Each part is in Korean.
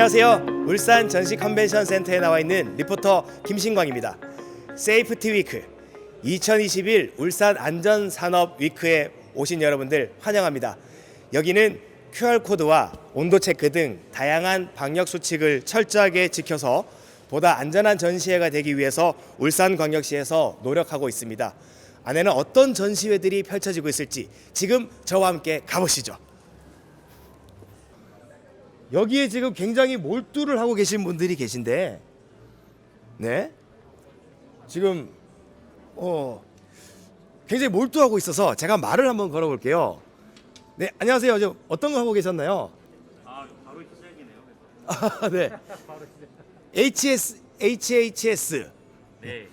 안녕하세요. 울산 전시 컨벤션 센터에 나와 있는 리포터 김신광입니다. 세이프티 위크 2021 울산 안전 산업 위크에 오신 여러분들 환영합니다. 여기는 QR 코드와 온도 체크 등 다양한 방역 수칙을 철저하게 지켜서 보다 안전한 전시회가 되기 위해서 울산광역시에서 노력하고 있습니다. 안에는 어떤 전시회들이 펼쳐지고 있을지 지금 저와 함께 가보시죠. 여기에 지금 굉장히 몰두를 하고 계신 분들이 계신데, 네, 지금 어 굉장히 몰두하고 있어서 제가 말을 한번 걸어볼게요. 네, 안녕하세요. 저 어떤 거 하고 계셨나요? 아 바로 시작이네요. 아, 네. HS HHS 네.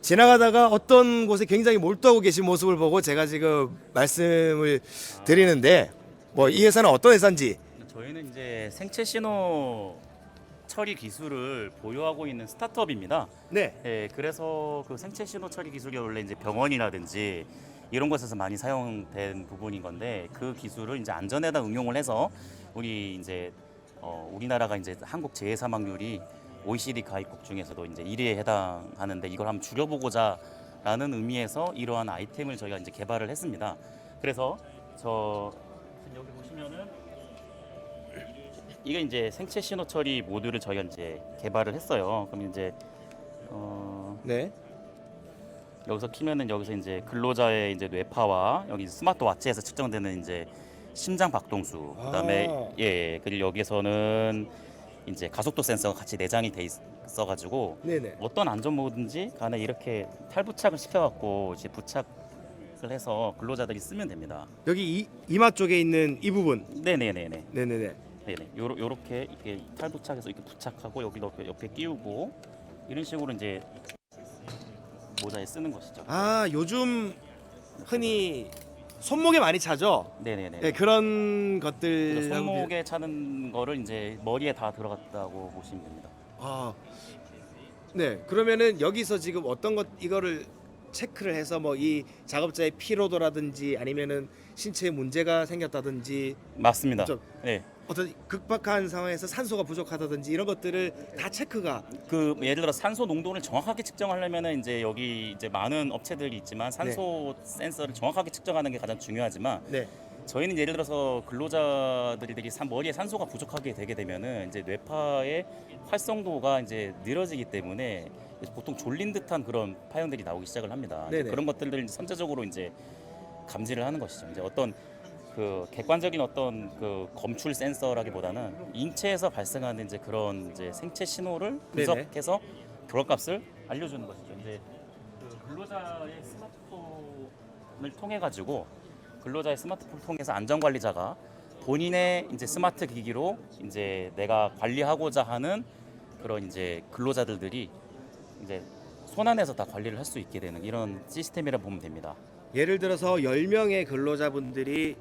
지나가다가 어떤 곳에 굉장히 몰두하고 계신 모습을 보고 제가 지금 말씀을 드리는데 뭐 이 회사는 어떤 회사인지 저희는 이제 생체 신호 처리 기술을 보유하고 있는 스타트업입니다. 네. 네, 그래서 그 생체 신호 처리 기술이 원래 이제 병원이라든지 이런 곳에서 많이 사용된 부분인 건데 그 기술을 이제 안전에다 응용을 해서 우리 이제 어, 우리나라가 이제 한국 재해 사망률이 OECD 가입국 중에서도 이제 1위에 해당하는데 이걸 한번 줄여보고자 라는 의미에서 이러한 아이템을 저희가 이제 개발을 했습니다. 그래서 저 여기 보시면은 이게 이제 생체 신호 처리 모듈을 저희가 이제 개발을 했어요. 그럼 이제 어, 네. 여기서 키면은 여기서 이제 근로자의 이제 뇌파와 여기 스마트 워치에서 측정되는 이제 심장 박동수 그다음에 아. 예, 예 그리고 여기서는 이제 가속도 센서가 같이 내장이 돼 있어 가지고 네네. 어떤 안전모든지 간에 이렇게 탈부착을 시켜갖고 이제 부착을 해서 근로자들이 쓰면 됩니다. 여기 이, 이마 쪽에 있는 이 부분. 네네네네. 네네네. 네네. 요러, 요렇게 이렇게 탈 부착해서 이렇게 부착하고 여기 옆에, 옆에 끼우고 이런 식으로 이제 모자에 쓰는 것이죠. 아 요즘 흔히 손목에 많이 차죠. 네네네. 네, 그런 것들. 손목에 차는 거를 이제 머리에 다 들어갔다고 보시면 됩니다. 아, 네. 그러면은 여기서 지금 어떤 것 이거를 체크를 해서 뭐 이 작업자의 피로도라든지 아니면은 신체에 문제가 생겼다든지 맞습니다. 좀- 네. 어떤 극박한 상황에서 산소가 부족하다든지 이런 것들을 다 체크가 그 예를 들어 산소 농도를 정확하게 측정하려면은 이제 여기 이제 많은 업체들이 있지만 산소 센서를 정확하게 측정하는 게 가장 중요하지만 네. 저희는 예를 들어서 근로자들이 산 머리에 산소가 부족하게 되게 되면은 이제 뇌파의 활성도가 이제 느려지기 때문에 보통 졸린 듯한 그런 파형들이 나오기 시작을 합니다. 이제 네네. 그런 것들을 이제 선제적으로 이제 감지를 하는 것이죠. 이제 어떤 그 객관적인 어떤 그 검출 센서라기보다는 인체에서 발생하는 이제 그런 이제 생체 신호를 분석해서 결과값을 알려주는 것이죠. 이제 그 근로자의 스마트폰을 통해 가지고 근로자의 스마트폰을 통해서 안전관리자가 본인의 이제 스마트 기기로 이제 내가 관리하고자 하는 그런 이제 근로자들들이 이제 손 안에서 다 관리를 할 수 있게 되는 이런 시스템이라 보면 됩니다. 예를 들어서 10명의 근로자분들이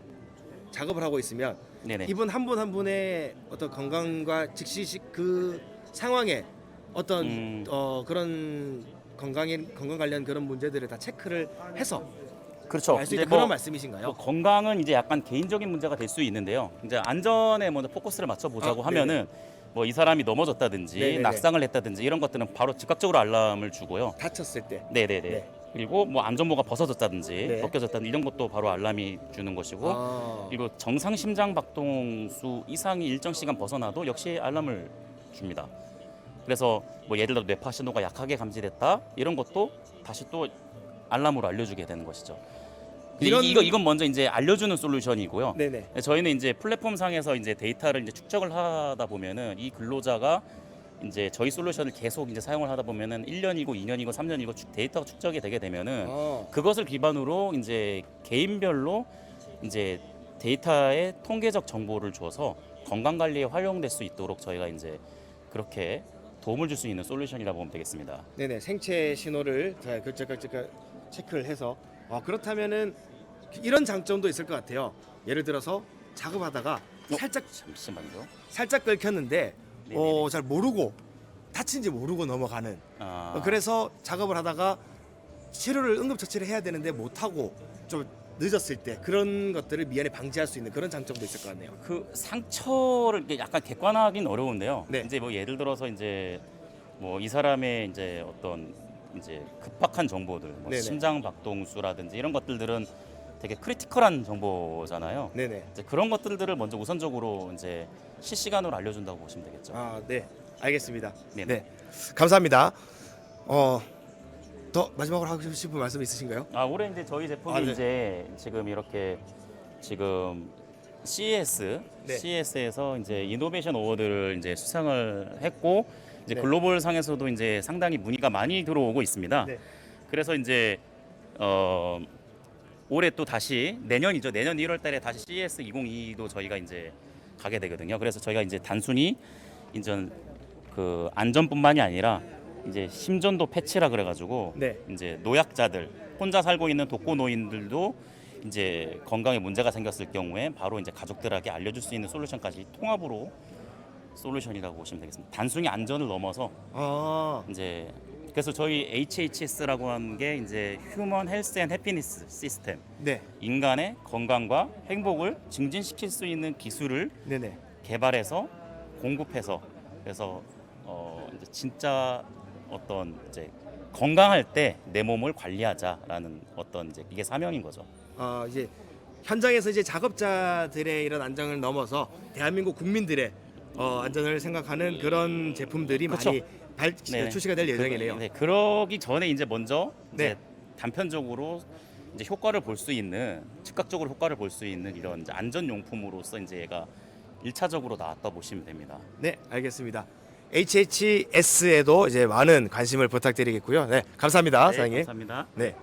작업을 하고 있으면 네네. 이분 한 분 한 분의 어떤 건강과 즉시 그 상황에 어떤 음. 어, 그런 건강에 건강 관련 그런 문제들을 다 체크를 해서 그렇죠. 알수 이제 있는 뭐 그런 말씀이신가요? 뭐 건강은 이제 약간 개인적인 문제가 될 수 있는데요. 이제 안전에 먼저 포커스를 맞춰 보자고 아, 하면은 뭐 이 사람이 넘어졌다든지 네네네. 낙상을 했다든지 이런 것들은 바로 즉각적으로 알람을 주고요. 다쳤을 때. 네네네. 네. 그리고 뭐 안전모가 벗어졌다든지 네. 벗겨졌다든지 이런 것도 바로 알람이 주는 것이고 아. 그리고 정상 심장 박동수 이상이 일정 시간 벗어나도 역시 알람을 줍니다. 그래서 뭐 예를 들어 뇌파 신호가 약하게 감지됐다 이런 것도 다시 또 알람으로 알려주게 되는 것이죠. 이런- 이- 이거 이건 먼저 이제 알려주는 솔루션이고요. 네네. 저희는 이제 플랫폼 상에서 이제 데이터를 이제 축적을 하다 보면은 이 근로자가 이제 저희 솔루션을 계속 이제 사용을 하다 보면은 1년이고 2년이고 3년이고 축- 데이터가 축적이 되게 되면은 어. 그것을 기반으로 이제 개인별로 이제 데이터의 통계적 정보를 줘서 건강 관리에 활용될 수 있도록 저희가 이제 그렇게 도움을 줄 수 있는 솔루션이라 보면 되겠습니다. 네네. 생체 신호를 자, 잠깐 체크를 해서 어, 그렇다면은 이런 장점도 있을 것 같아요. 예를 들어서 작업하다가 어? 살짝 잠시만요. 살짝 긁혔는데. 어, 잘 모르고 다친지 모르고 넘어가는. 아, 어, 그래서 작업을 하다가 치료를 응급처치를 해야 되는데 못 하고 좀 늦었을 때 그런 것들을 미연에 방지할 수 있는 그런 장점도 있을 것 같네요. 그 상처를 이렇게 약간 객관화하기는 어려운데요. 네. 이제 뭐 예를 들어서 이제 뭐 이 사람의 이제 어떤 이제 급박한 정보들, 뭐 네네. 심장 박동수라든지 이런 것들들은 되게 크리티컬한 정보잖아요. 네네. 이제 그런 것들을 먼저 우선적으로 이제 실시간으로 알려준다고 보시면 되겠죠. 아, 네. 알겠습니다. 네네. 네. 감사합니다. 어, 더 마지막으로 하고 싶은 말씀 있으신가요? 아 올해 이제 저희 제품이 아, 네. 이제 지금 이렇게 지금 CES 네. CES에서 이제 이노베이션 어워드를 이제 수상을 했고 이제 네. 글로벌 상에서도 이제 상당히 문의가 많이 들어오고 있습니다. 네. 그래서 이제 어 올해 또 다시 내년이죠. 내년 1월 달에 다시 CES 2022도 저희가 이제 가게 되거든요. 그래서 저희가 이제 단순히 이제 그 안전뿐만이 아니라 이제 심전도 패치라 그래가지고 네. 이제 노약자들 혼자 살고 있는 독거노인들도 이제 건강에 문제가 생겼을 경우에 바로 이제 가족들에게 알려줄 수 있는 솔루션까지 통합으로 솔루션이라고 보시면 되겠습니다. 단순히 안전을 넘어서 아, 이제 그래서 저희 HHS라고 하는 게 이제 휴먼 헬스 앤 해피니스 시스템 네. 인간의 건강과 행복을 증진시킬 수 있는 기술을 네네. 개발해서 공급해서 그래서 어 이제 진짜 어떤 이제 건강할 때 내 몸을 관리하자라는 어떤 이제 이게 사명인 거죠. 어, 이제 현장에서 이제 작업자들의 이런 안전을 넘어서 대한민국 국민들의 어, 안전을 생각하는 그런 제품들이 그렇죠. 많이 발, 네네. 출시가 될 예정이네요. 그, 네, 그러기 전에 이제 먼저 이제 네. 단편적으로 이제 효과를 볼 수 있는 즉각적으로 효과를 볼 수 있는 이런 이제 안전 용품으로서 이제 얘가 일차적으로 나왔다 보시면 됩니다. 네, 알겠습니다. HHS에도 이제 많은 관심을 부탁드리겠고요. 네, 감사합니다, 네, 사장님. 감사합니다. 네.